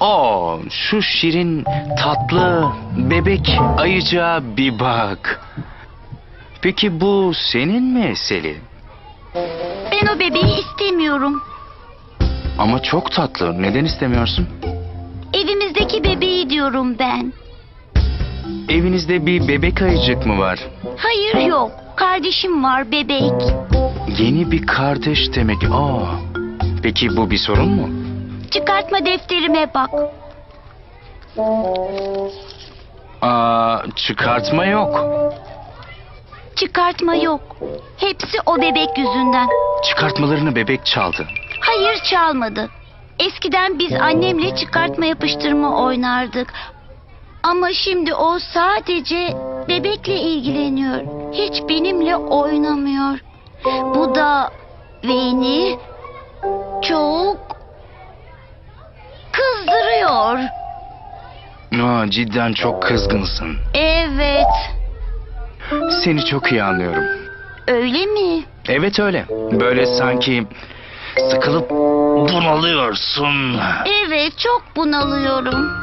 Oo, şu şirin tatlı bebek ayıca bir bak. Peki bu senin mi Selin? Ben o bebeği istemiyorum. Ama çok tatlı. Neden istemiyorsun? Evimizdeki bebeği diyorum ben. Evinizde bir bebek ayıcık mı var? Hayır yok. Kardeşim var bebek. Yeni bir kardeş demek. Aa. Peki bu bir sorun mu? Çıkartma defterime bak. Aa, çıkartma yok. Çıkartma yok. Hepsi o bebek yüzünden. Çıkartmalarını bebek çaldı. Hayır çalmadı. Eskiden biz annemle çıkartma yapıştırma oynardık. Ama şimdi o sadece bebekle ilgileniyor. Hiç benimle oynamıyor. Bu da beni çok kızdırıyor. Aa, cidden çok kızgınsın. Evet, Seni çok iyi anlıyorum. öyle mi? Evet öyle. Böyle sanki sıkılıp bunalıyorsun. Evet, çok bunalıyorum.